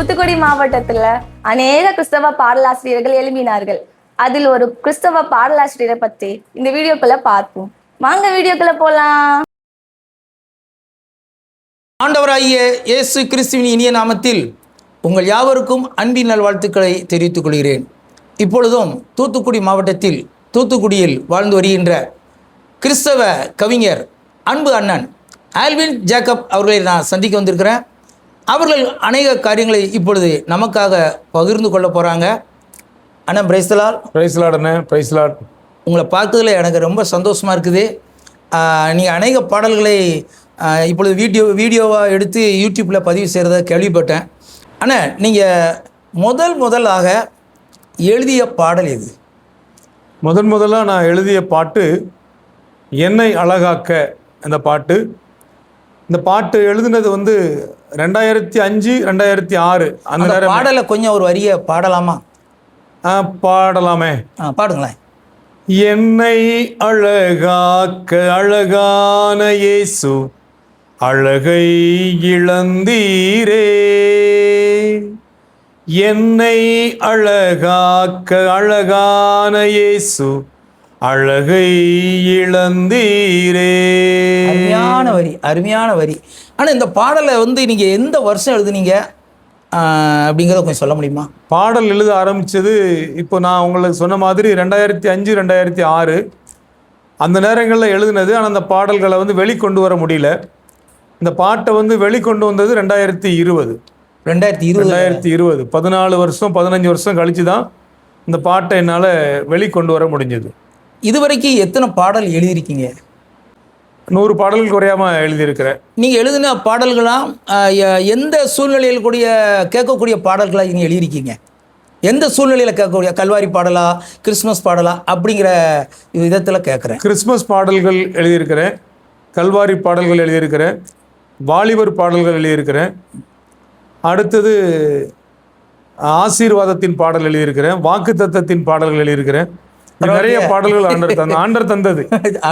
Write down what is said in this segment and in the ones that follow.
தூத்துக்குடி மாவட்டத்துல அநேக கிறிஸ்தவ பாடலாசிரியர்கள் எழுப்பினார்கள் அதில் ஒரு கிறிஸ்தவ பாடலாசிரியரை பத்தி இந்த வீடியோக்குள்ள பார்ப்போம். வாங்க வீடியோக்குள்ள போலாம். ஆண்டவராகிய இயேசு கிறிஸ்துவின் இனிய நாமத்தில் உங்கள் யாவருக்கும் அன்பின் நல்வாழ்த்துக்களை தெரிவித்துக் கொள்கிறேன். இப்பொழுதும் தூத்துக்குடி மாவட்டத்தில் தூத்துக்குடியில் வாழ்ந்து வருகின்ற கிறிஸ்தவ கவிஞர் அன்பு அண்ணன் ஆல்வின் ஜேக்கப் அவர்களை நான் சந்திக்க வந்திருக்கிறேன். அவர்கள் அநேக காரியங்களை இப்பொழுது நமக்காக பகிர்ந்து கொள்ள போகிறாங்க அண்ணன் பிரைஸ்தலால் பிரைஸ் லார்டுண்ணே பிரைஸ் லார்ட் உங்களை பார்க்கறதுல எனக்கு ரொம்ப சந்தோஷமாக இருக்குது. நீங்கள் அநேக பாடல்களை இப்பொழுது வீடியோ வீடியோவாக எடுத்து யூடியூப்பில் பதிவு செய்கிறத கேள்விப்பட்டேன். ஆனால் நீங்கள் முதல் முதலாக எழுதிய பாடல் இது முதன் முதலாக நான் எழுதிய பாட்டு என்னை அழகாக்க அந்த பாட்டு. இந்த பாட்டு எழுதினது வந்து ரெண்டாயிரத்தி அஞ்சு ரெண்டாயிரத்தி ஆறு. அந்த பாடலை கொஞ்சம் ஒரு வரியை பாடலாமா? ஆ, பாடலாமே. ஆ பாடுங்களேன். என்னை அழகாக்க அழகான இயேசு அழகை இழந்தீரே. என்னை அழகாக்க அழகான இயேசு அழகை இழந்தீரே. அருமையான வரி அருமையான வரி. ஆனால் இந்த பாடலை வந்து நீங்கள் எந்த வருஷம் எழுதுனீங்க? அப்படிங்கிறத கொஞ்சம் சொல்ல முடியுமா? பாடல் எழுத ஆரம்பிச்சது இப்போ நான் உங்களுக்கு சொன்ன மாதிரி ரெண்டாயிரத்தி அஞ்சு ரெண்டாயிரத்தி ஆறு. அந்த நேரங்களில் எழுதினது ஆனால் அந்த பாடல்களை வந்து வெளிக்கொண்டு வர முடியல. இந்த பாட்டை வந்து வெளிக்கொண்டு வந்தது ரெண்டாயிரத்தி இருபது. ரெண்டாயிரத்தி இருபது ரெண்டாயிரத்தி இருபது. பதினாலு வருஷம் பதினஞ்சு வருஷம் கழிச்சு தான் இந்த பாட்டை என்னால் வெளிக்கொண்டு வர முடிஞ்சது. இதுவரைக்கும் எத்தனை பாடல் எழுதியிருக்கீங்க? நூறு பாடல்கள் குறையாமல் எழுதியிருக்கிறேன். நீங்கள் எழுதின பாடல்களாம் எந்த சூழ்நிலையில் கூடிய கேட்கக்கூடிய பாடல்களாக நீங்கள் எழுதியிருக்கீங்க? எந்த சூழ்நிலையில் கேட்கக்கூடிய கல்வாரி பாடலா கிறிஸ்மஸ் பாடலா அப்படிங்கிற விதத்தில் கேட்குறேன். கிறிஸ்மஸ் பாடல்கள் எழுதியிருக்கிறேன் கல்வாரி பாடல்கள் எழுதியிருக்கிறேன் வாலிபர் பாடல்கள் எழுதியிருக்கிறேன் அடுத்தது ஆசீர்வாதத்தின் பாடல் எழுதியிருக்கிறேன் வாக்கு தத்தத்தின் பாடல்கள் எழுதியிருக்கிறேன் நிறைய பாடல்கள் ஆண்டர் தந்த ஆண்டர் தந்தது.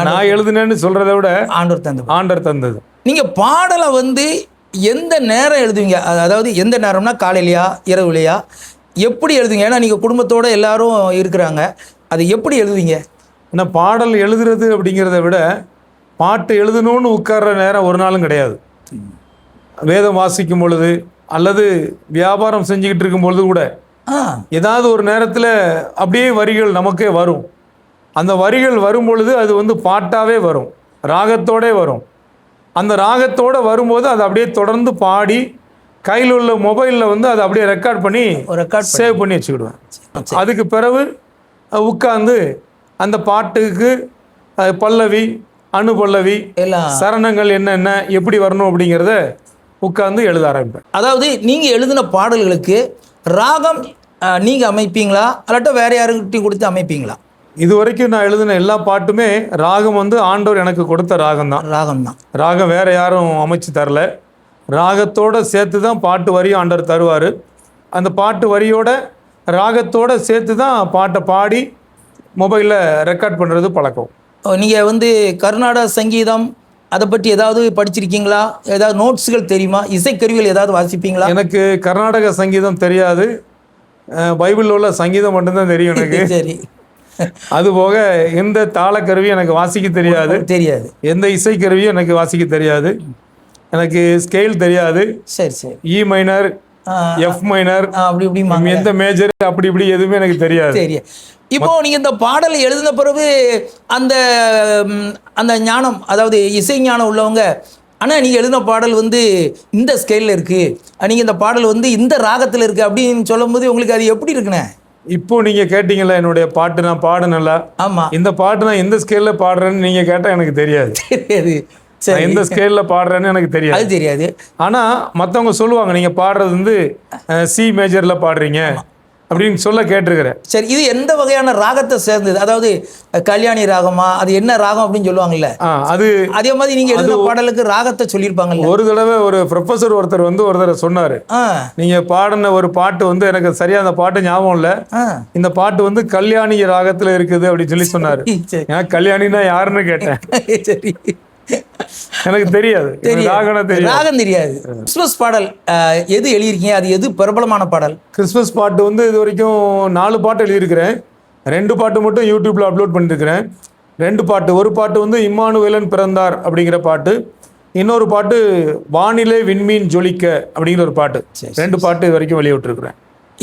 நான் எழுதுனேன்னு சொல்றதை விட ஆண்டவர் தந்து ஆண்டர் தந்தது. நீங்கள் பாடலை வந்து எந்த நேரம் எழுதுவீங்க? அதாவது எந்த நேரம்னா காலையிலையா இரவுலையா? எப்படி எழுதுவீங்க? ஏன்னா நீங்கள் குடும்பத்தோடு எல்லாரும் இருக்கிறாங்க. அதை எப்படி எழுதுவீங்க? ஏன்னா பாடல் எழுதுறது அப்படிங்கிறத விட பாட்டு எழுதணும்னு உட்கார்ற நேரம் ஒரு நாளும் கிடையாது. வேதம் வாசிக்கும் பொழுது அல்லது வியாபாரம் செஞ்சுக்கிட்டு இருக்கும் பொழுது கூட ஏதாவது ஒரு நேரத்தில் அப்படியே வரிகள் நமக்கே வரும். அந்த வரிகள் வரும் பொழுது அது வந்து பாட்டாவே வரும். ராகத்தோடே வரும். அந்த ராகத்தோட வரும்போது அதை அப்படியே தொடர்ந்து பாடி கையில் உள்ள மொபைலில் வந்து அதை அப்படியே ரெக்கார்ட் பண்ணி ரெக்கார்ட் சேவ் பண்ணி வச்சுக்கிடுவேன். அதுக்கு பிறகு அஹ், உட்கார்ந்து அந்த பாட்டுக்கு பல்லவி அணு பல்லவி சரணங்கள் என்னென்ன எப்படி வரணும் அப்படிங்கிறத உட்கார்ந்து எழுத ஆரம்பிப்பேன். அதாவது நீங்கள் எழுதின பாடல்களுக்கு ராகம் நீங்கள் அமைப்பீங்களா? அல்லாட்ட வேற யாருக்கிட்டையும் கொடுத்து அமைப்பீங்களா? இது வரைக்கும் நான் எழுதின எல்லா பாட்டுமே ராகம் வந்து ஆண்டவர் எனக்கு கொடுத்த ராகம் தான் ராகம் தான் ராகம் வேற யாரும் அமைச்சு தரல. ராகத்தோட சேர்த்து தான் பாட்டு வரி ஆண்டவர் தருவார். அந்த பாட்டு வரியோட ராகத்தோட சேர்த்து தான் பாட்டை பாடி மொபைலில் ரெக்கார்ட் பண்ணுறது பழக்கம். நீங்கள் வந்து கர்நாடக சங்கீதம் அதை பற்றி ஏதாவது படிச்சிருக்கீங்களா? ஏதாவது நோட்ஸுகள் தெரியுமா? இசைக்கருவிகள் ஏதாவது வாசிப்பீங்களா? எனக்கு கர்நாடக சங்கீதம் தெரியாது. பைபிளில் உள்ள சங்கீதம் மட்டும்தான் தெரியும் எனக்கு. சரி. அது போக எந்த தாளக்கருவியும் எனக்கு வாசிக்க தெரியாது. தெரியாது. எந்த இசைக்கருவியும் எனக்கு வாசிக்க தெரியாது. எனக்கு ஸ்கேல் தெரியாது. சரி சரி. இ மைனர் எஃப் மைனர் அப்படி இப்படி எந்த மேஜர் அப்படி இப்படி எதுவுமே எனக்கு தெரியாது. சரி இப்போ நீங்க இந்த பாடலை எழுதின பிறகு அந்த அந்த ஞானம் அதாவது இசை ஞானம் உள்ளவங்க ஆனா நீங்க எழுதின பாடல் வந்து இந்த ஸ்கேல்ல இருக்கு. அஹ், நீங்க இந்த பாடல் வந்து இந்த ராகத்துல இருக்கு அப்படின்னு சொல்லும்போது உங்களுக்கு அது எப்படி இருக்குண்ணே? இப்போ நீங்க கேட்டீங்கல்ல என்னுடைய பாட்டு நான் பாடுனல ஆமா. இந்த பாட்டு நான் எந்த ஸ்கேல்ல பாடுறேன்னு நீங்க கேட்டா எனக்கு தெரியாது. தெரியாது. எந்த ஸ்கேல்ல பாடுறேன்னு எனக்கு தெரியாது. அது தெரியாது. ஆனா மத்தவங்க சொல்லுவாங்க நீங்க பாடுறது வந்து சி மேஜர்ல பாடுறீங்க. அப்படின்னு சொல்ல கேட்டிருக்கிறேன். சரி இது எந்த வகையான ராகத்தை சேர்ந்தது? அதாவது கல்யாணி ராகமா? அது என்ன ராகம் அப்படின்னு சொல்லுவாங்கல்ல? அது அதே மாதிரி நீங்க எழுதின பாடலுக்கு ராகத்தை சொல்லியிருப்பாங்கல்ல? ஒரு தடவை ஒரு ப்ரொஃபஸர் ஒருத்தர் வந்து ஒரு தடவை சொன்னாரு. நீங்க பாடின ஒரு பாட்டு வந்து எனக்கு சரியா அந்த பாட்டு ஞாபகம் இல்ல. இந்த பாட்டு வந்து கல்யாணி ராகத்துல இருக்குது அப்படின்னு சொல்லி சொன்னாரு. ஏன் கல்யாணினா யாருன்னு கேட்டேன். சரி. எனக்கு தெரியாது. தெரியாது. ராகம் தெரியாது. கிறிஸ்துமஸ் பாடல் எது எழுதியிருக்கீங்க? அது எது பிரபலமான பாடல்? கிறிஸ்மஸ் பாட்டு வந்து இது வரைக்கும் நாலு பாட்டு எழுதியிருக்கிறேன். ரெண்டு பாட்டு மட்டும் யூடியூப்ல அப்லோட் பண்ணியிருக்கிறேன். ரெண்டு பாட்டு. ஒரு பாட்டு வந்து இம்மானுவேலன் பிறந்தார் அப்படிங்கிற பாட்டு. இன்னொரு பாட்டு வானிலை விண்மீன் ஜொலிக்க அப்படிங்கிற ஒரு பாட்டு. ரெண்டு பாட்டு இது வரைக்கும் வெளியிட்டிருக்கிறேன்.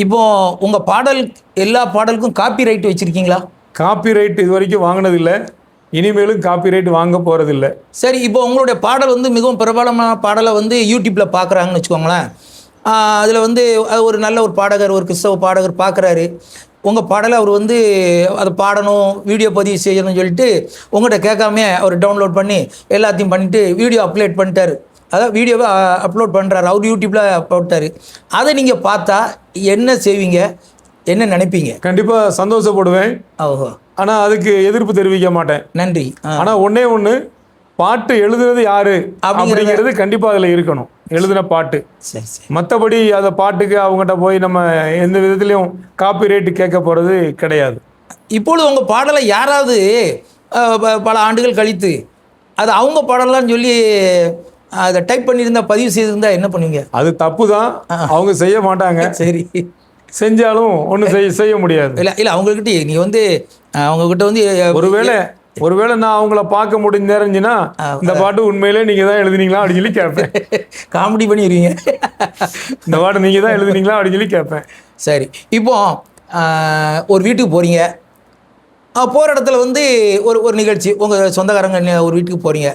இப்போ உங்க பாடல் எல்லா பாடலுக்கும் காப்பி ரைட் வச்சிருக்கீங்களா? காப்பி ரைட் இது வரைக்கும் வாங்கினதில்லை. இனிமேலும் காப்பி ரைட் வாங்க போகிறதில்ல சரி இப்போ உங்களுடைய பாடல் வந்து மிகவும் பிரபலமான பாடலை வந்து யூடியூப்ல பார்க்குறாங்கன்னு வச்சுக்கோங்களேன். அதில் வந்து ஒரு நல்ல ஒரு பாடகர் ஒரு கிறிஸ்தவ பாடகர் பார்க்குறாரு. உங்கள் பாடலை அவர் வந்து அதை பாடணும் வீடியோ பதிவு செய்யணும்னு சொல்லிட்டு உங்கள்கிட்ட கேட்காம அவர் டவுன்லோட் பண்ணி எல்லாத்தையும் பண்ணிட்டு வீடியோ அப்லோட் பண்ணிட்டாரு. அதாவது வீடியோவை அப்லோட் பண்ணுறாரு அவர் யூடியூப்பில் போட்டார். அதை நீங்கள் பார்த்தா என்ன செய்வீங்க? என்ன நினைப்பீங்க? கண்டிப்பாக சந்தோஷப்படுவேன். ஓஹோ. ஆனால் அதுக்கு எதிர்ப்பு தெரிவிக்க மாட்டேன். நன்றி. ஆனால் ஒண்ணே ஒன்று பாட்டு எழுதுறது யாரு? அப்படிங்கிறத- கண்டிப்பாக அதில் இருக்கணும். எழுதின பாட்டு. மற்றபடி அந்த பாட்டுக்கு அவங்ககிட்ட போய் நம்ம எந்த விதத்துலையும் காப்பி ரேட்டு கேட்க போகிறது கிடையாது. இப்பொழுது உங்கள் பாடலை யாராவது பல ஆண்டுகள் கழித்து அது அவங்க பாடலாம்னு சொல்லி அதை டைப் பண்ணியிருந்தா பதிவு செய்திருந்தா என்ன பண்ணுவீங்க? அது தப்பு தான் அவங்க செய்ய மாட்டாங்க. சரி. செஞ்சாலும் ஒன்றும் செய்ய செய்ய முடியாது. இல்லை இல்லை அவங்கக்கிட்ட நீ வந்து அவங்கக்கிட்ட வந்து ஒருவேளை ஒருவேளை நான் அவங்கள பார்க்க முடிஞ்ச நேரஞ்சுன்னா இந்த பாட்டு உண்மையிலே நீங்கள் தான் எழுதுனீங்களா அப்படின்னு சொல்லி கேட்பேன். காமெடி பண்ணிடுவீங்க. இந்த பாட்டு நீங்கள் தான் எழுதுனீங்களா அப்படின்னு சொல்லி கேட்பேன். சரி இப்போ ஒரு வீட்டுக்கு போகிறீங்க போகிற இடத்துல வந்து ஒரு ஒரு நிகழ்ச்சி. உங்கள் சொந்தக்காரங்க ஒரு வீட்டுக்கு போகிறீங்க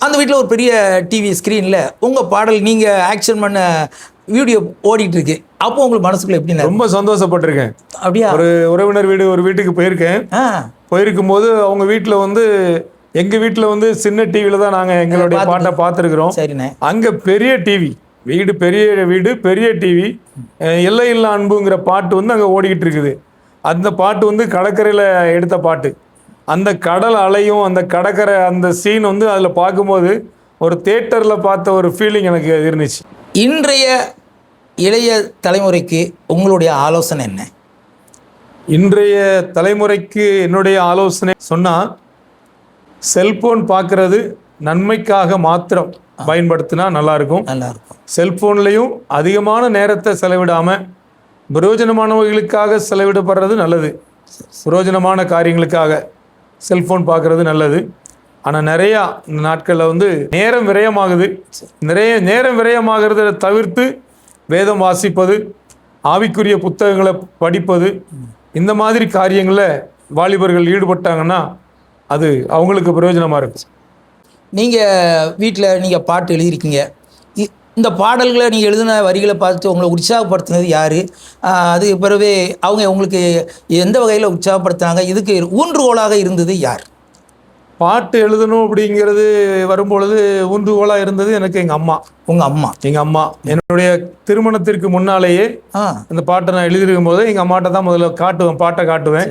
அந்த வீட்டில் ஒரு பெரிய டிவி ஸ்க்ரீனில் உங்கள் பாடல் நீங்கள் ஆக்ஷன் பண்ண வீடியோ ஓடிட்டு இருக்கு அப்போ உங்களுக்கு மனசுக்குள்ள எப்படி? ரொம்ப சந்தோஷப்பட்டிருக்கேன். அப்படியா? ஒரு உறவினர் வீடு ஒரு வீட்டுக்கு போயிருக்கேன். போயிருக்கும் போது அவங்க வீட்டில் வந்து எங்கள் வீட்டில் வந்து சின்ன டிவியில் தான் நாங்கள் எங்களுடைய பாட்டை பார்த்துருக்குறோம். சரிண்ணே. அங்கே பெரிய டிவி வீடு பெரிய வீடு பெரிய டிவி எல்லை இல்லா அன்புங்கிற பாட்டு வந்து அங்கே ஓடிக்கிட்டு இருக்குது. அந்த பாட்டு வந்து கடற்கரையில் எடுத்த பாட்டு. அந்த கடல் அலையும் அந்த கடற்கரை அந்த சீன் வந்து அதில் பார்க்கும்போது ஒரு தேட்டரில் பார்த்த ஒரு ஃபீலிங் எனக்கு இருந்துச்சு. இன்றைய இளைய தலைமுறைக்கு உங்களுடைய ஆலோசனை என்ன? இன்றைய தலைமுறைக்கு என்னுடைய ஆலோசனை சொன்னால் செல்போன் பார்க்கறது நன்மைக்காக மாத்திரம் பயன்படுத்தினா நல்லாயிருக்கும் நல்லா இருக்கும் செல்போன்லேயும் அதிகமான நேரத்தை செலவிடாமல் பிரயோஜனமானவர்களுக்காக செலவிடப்படுறது நல்லது. பிரயோஜனமான காரியங்களுக்காக செல்போன் பார்க்குறது நல்லது. ஆனால் நிறையா இந்த நாட்களில் வந்து நேரம் விரயமாகுது. நிறைய நேரம் விரயமாகிறத தவிர்த்து வேதம் வாசிப்பது ஆவிக்குரிய புத்தகங்களை படிப்பது இந்த மாதிரி காரியங்களில் வாலிபர்கள் ஈடுபட்டாங்கன்னா அது அவங்களுக்கு பிரயோஜனமாக இருக்கும். நீங்கள் வீட்டில் நீங்கள் பாட்டு எழுதியிருக்கீங்க. இ- இந்த பாடல்களை நீங்கள் எழுதின வரிகளை பார்த்து உங்களை உற்சாகப்படுத்தினது யார்? அது பிறகு அவங்க உங்களுக்கு எந்த வகையில் உற்சாகப்படுத்தினாங்க? இதுக்கு ஊன்றுகோலாக இருந்தது யார்? பாட்டு எழுதணும் அப்படிங்கிறது வரும்பொழுது ஊன்றுகோலாக இருந்தது எனக்கு எங்கள் அம்மா. உங்கள் அம்மா? எங்கள் அம்மா. என்னுடைய திருமணத்திற்கு முன்னாலேயே அந்த பாட்டை நான் எழுதியிருக்கும் போது எங்கள் அம்மாட்ட தான் முதல்ல காட்டுவேன் பாட்டை காட்டுவேன்.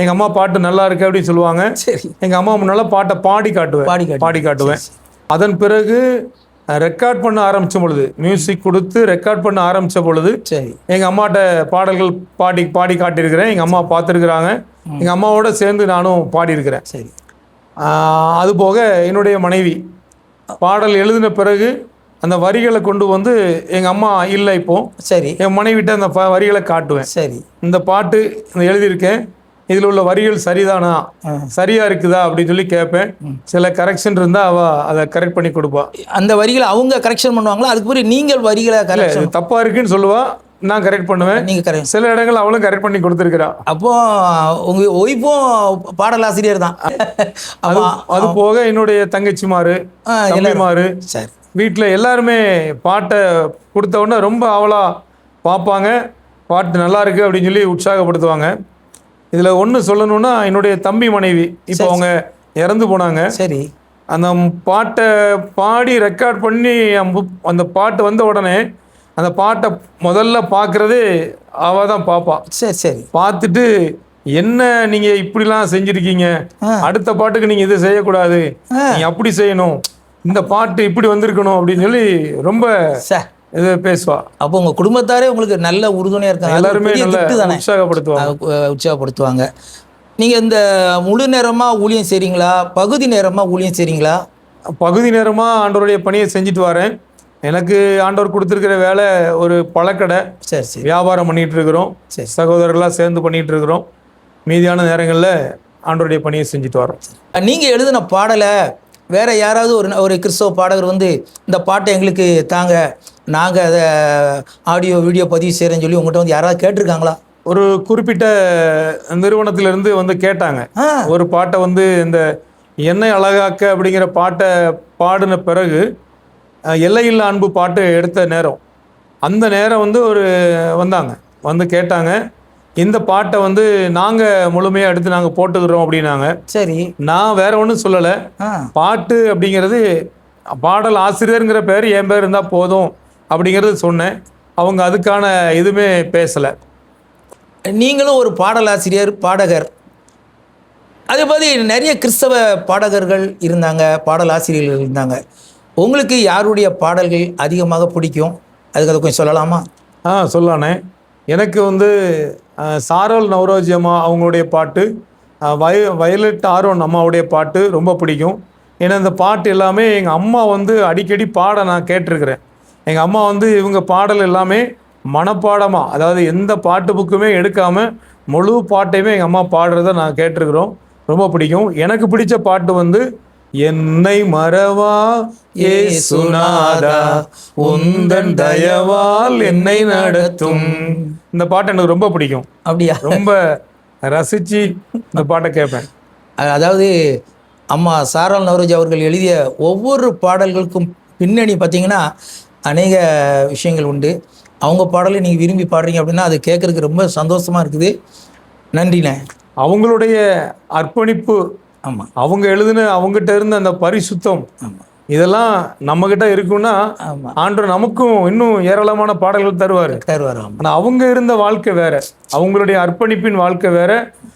எங்கள் அம்மா பாட்டு நல்லா இருக்கு அப்படின்னு சொல்லுவாங்க. சரி. எங்கள் அம்மா முன்னால் பாட்டை பாடி காட்டுவேன். பாடி. பாடி காட்டுவேன். அதன் பிறகு ரெக்கார்ட் பண்ண ஆரம்பித்த பொழுது மியூசிக் கொடுத்து ரெக்கார்ட் பண்ண ஆரம்பித்த பொழுது சரி. எங்கள் அம்மாட்ட பாடல்கள் பாடி பாடி காட்டியிருக்கிறேன். எங்கள் அம்மா பார்த்துருக்குறாங்க. எங்கள் அம்மாவோட சேர்ந்து நானும் பாடியிருக்கிறேன். சரி. ஆஹ் அது போக என்னுடைய மனைவி பாடல் எழுதின பிறகு அந்த வரிகளை கொண்டு வந்து எங்கள் அம்மா இல்லை இப்போ சரி. என் மனைவிட்ட அந்த ப- வரிகளை காட்டுவேன். சரி. இந்த பாட்டு நான் எழுதியிருக்கேன். இதில் உள்ள வரிகள் சரிதானா? சரியா இருக்குதா? அப்படின்னு சொல்லி கேட்பேன். சில கரெக்ஷன் இருந்தால் அவ அதை கரெக்ட் பண்ணி கொடுப்பா. அந்த வரிகளை அவங்க கரெக்ஷன் பண்ணுவாங்களா? அதுக்கு பிறகு நீங்கள் வரிகளை கரெக்ஷன் இது தப்பா இருக்குன்னு சொல்லுவா. நான் கரெக்ட் பண்ணுவேன். நீங்கள் கரெக்ட் சில இடங்கள் அவளும் கரெக்ட் பண்ணி கொடுத்துருக்கிறா. அப்போ உங்கள் ஒய்ஃபும் பாடலாசிரியர் தான். அது போக என்னுடைய தங்கச்சிமாரு ஆ, தம்பிமாரு சரி. வீட்டில் எல்லாருமே பாட்டை கொடுத்த உடனே ரொம்ப அவளா பார்ப்பாங்க. பாட்டு நல்லா இருக்கு அப்படின்னு சொல்லி உற்சாகப்படுத்துவாங்க. இதில் ஒன்று சொல்லணும்னா என்னுடைய தம்பி மனைவி இப்போ அவங்க இறந்து போனாங்க. சரி. அந்த பாட்டை பாடி ரெக்கார்ட் பண்ணி அந்த பாட்டு வந்த உடனே அந்த பாட்டை முதல்ல பார்க்குறதே அவள் தான் பார்ப்பா சரி சரி. பார்த்துட்டு என்ன நீங்க இப்படிலாம் செஞ்சிருக்கீங்க? அடுத்த பாட்டுக்கு நீங்க இதை செய்யக்கூடாது. நீங்க அப்படி செய்யணும். இந்த பாட்டு இப்படி வந்திருக்கணும் அப்படின்னு சொல்லி ரொம்ப இது பேசுவா. அப்போ உங்கள் குடும்பத்தாரே உங்களுக்கு நல்ல உறுதுணையாக இருக்காங்க. எல்லாருமே நல்ல உற்சாகப்படுத்துவாங்க. உற்சாகப்படுத்துவாங்க. நீங்கள் இந்த முழு நேரமாக ஊழியம் செய்கிறீங்களா பகுதி நேரமாக ஊழியம் செய்கிறீங்களா பகுதி நேரமாக ஆண்டவருடைய பணியை செஞ்சுட்டு வரேன். எனக்கு ஆண்டவர் கொடுத்துருக்கிற வேலை ஒரு பழக்கடை. சரி சரி. வியாபாரம் பண்ணிட்டு இருக்கிறோம் சரி. சகோதரர்களாக சேர்ந்து பண்ணிட்டு இருக்கிறோம் மீதியான நேரங்களில் ஆண்டவருடைய பணியை செஞ்சுட்டு வரோம். நீங்கள் எழுதின பாடலை வேற யாராவது ஒரு ஒரு கிறிஸ்தவ பாடகர் வந்து இந்த பாட்டை எங்களுக்கு தாங்க நாங்கள் அதை ஆடியோ வீடியோ பதிவு செய்கிறேன்னு சொல்லி உங்கள்கிட்ட வந்து யாராவது கேட்டிருக்காங்களா? ஒரு குறிப்பிட்ட நிறுவனத்திலிருந்து வந்து கேட்டாங்க. ஒரு பாட்டை வந்து இந்த எண்ணெய் அழகாக்க அப்படிங்கிற பாட்டை பாடின பிறகு அஹ், எல்லையில்லா அன்பு பாட்டு எடுத்த நேரம். அந்த நேரம் வந்து ஒரு வந்தாங்க. வந்து கேட்டாங்க. இந்த பாட்டை வந்து நாங்கள் முழுமையாக எடுத்து நாங்கள் போட்டுக்கிறோம் அப்படின்னாங்க. சரி. நான் வேற ஒன்றும் சொல்லலை. பாட்டு அப்படிங்கிறது பாடல் ஆசிரியருங்கிற பேர் என் பேர் இருந்தால் போதும் அப்படிங்கிறது சொன்னேன். அவங்க அதுக்கான எதுவுமே பேசலை. நீங்களும் ஒரு பாடலாசிரியர் பாடகர். அதே மாதிரி நிறைய கிறிஸ்தவ பாடகர்கள் இருந்தாங்க பாடலாசிரியர்கள் இருந்தாங்க. உங்களுக்கு யாருடைய பாடல்கள் அதிகமாக பிடிக்கும்? அதுக்கு அதை கொஞ்சம் சொல்லலாமா? ஆ சொல்லானே. எனக்கு வந்து சாரல் நவரோஜி அம்மா அவங்களுடைய பாட்டு வய வயலட் ஆரோன் அம்மாவுடைய பாட்டு ரொம்ப பிடிக்கும். ஏன்னா இந்த பாட்டு எல்லாமே எங்கள் அம்மா வந்து அடிக்கடி பாட நான் கேட்டிருக்கிறேன். எங்கள் அம்மா வந்து இவங்க பாடல் எல்லாமே மனப்பாடமாக அதாவது எந்த பாட்டு புக்குமே எடுக்காமல் முழு பாட்டையுமே எங்கள் அம்மா பாடுறத நான் கேட்டிருக்கிறோம். ரொம்ப பிடிக்கும். எனக்கு பிடிச்ச பாட்டு வந்து என்னை மறவா? ஏசுநாதா உந்தன் தயவால் என்னை நடத்தும். இந்த பாட்டு எனக்கு ரொம்ப பிடிக்கும். அப்படியா? ரொம்ப ரசிச்சு இந்த பாட்டை கேட்பேன். அதாவது அம்மா சாரல் நவரோஜ் அவர்கள் எழுதிய ஒவ்வொரு பாடல்களுக்கும் பின்னணி பார்த்தீங்கன்னா அநேக விஷயங்கள் உண்டு. அவங்க பாடலை நீங்கள் விரும்பி பாடுறீங்க அப்படின்னா அது கேட்குறதுக்கு ரொம்ப சந்தோஷமாக இருக்குது. நன்றிண்ணே. அவங்களுடைய அர்ப்பணிப்பு ஆமாம் அவங்க எழுதின அவங்ககிட்ட இருந்த அந்த பரிசுத்தம் ஆமாம் இதெல்லாம் நம்மகிட்ட இருக்குன்னா ஆமாம் ஆண்டவர் நமக்கும் இன்னும் ஏராளமான பாடல்கள் தருவார். தருவார் ஆமாம் ஆனா அவங்க இருந்த வாழ்க்கை வேற. அவங்களுடைய அர்ப்பணிப்பின் வாழ்க்கை வேற.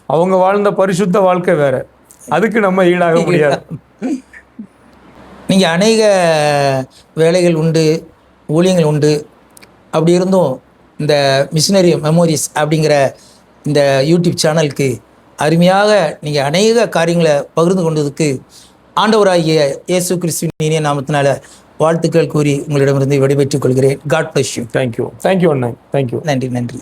அவங்க வாழ்ந்த பரிசுத்த வாழ்க்கை வேற. அதுக்கு நம்ம ஈடாக முடியாது. நீங்கள் அநேக வேலைகள் உண்டு ஊழியங்கள் உண்டு. அப்படி இருந்தும் இந்த மிஷினரி மெமோரிஸ் அப்படிங்கிற இந்த யூடியூப் சேனலுக்கு அருமையாக நீங்கள் அநேக காரியங்களை பகிர்ந்து கொண்டதுக்கு ஆண்டவராகிய இயேசு கிறிஸ்துவின் இனிய நாமத்தினால வாழ்த்துக்கள் கூறி உங்களிடமிருந்து விடைபெற்றுக் கொள்கிறேன். God bless you. Thank you thank you Anna thank you நன்றி நன்றி.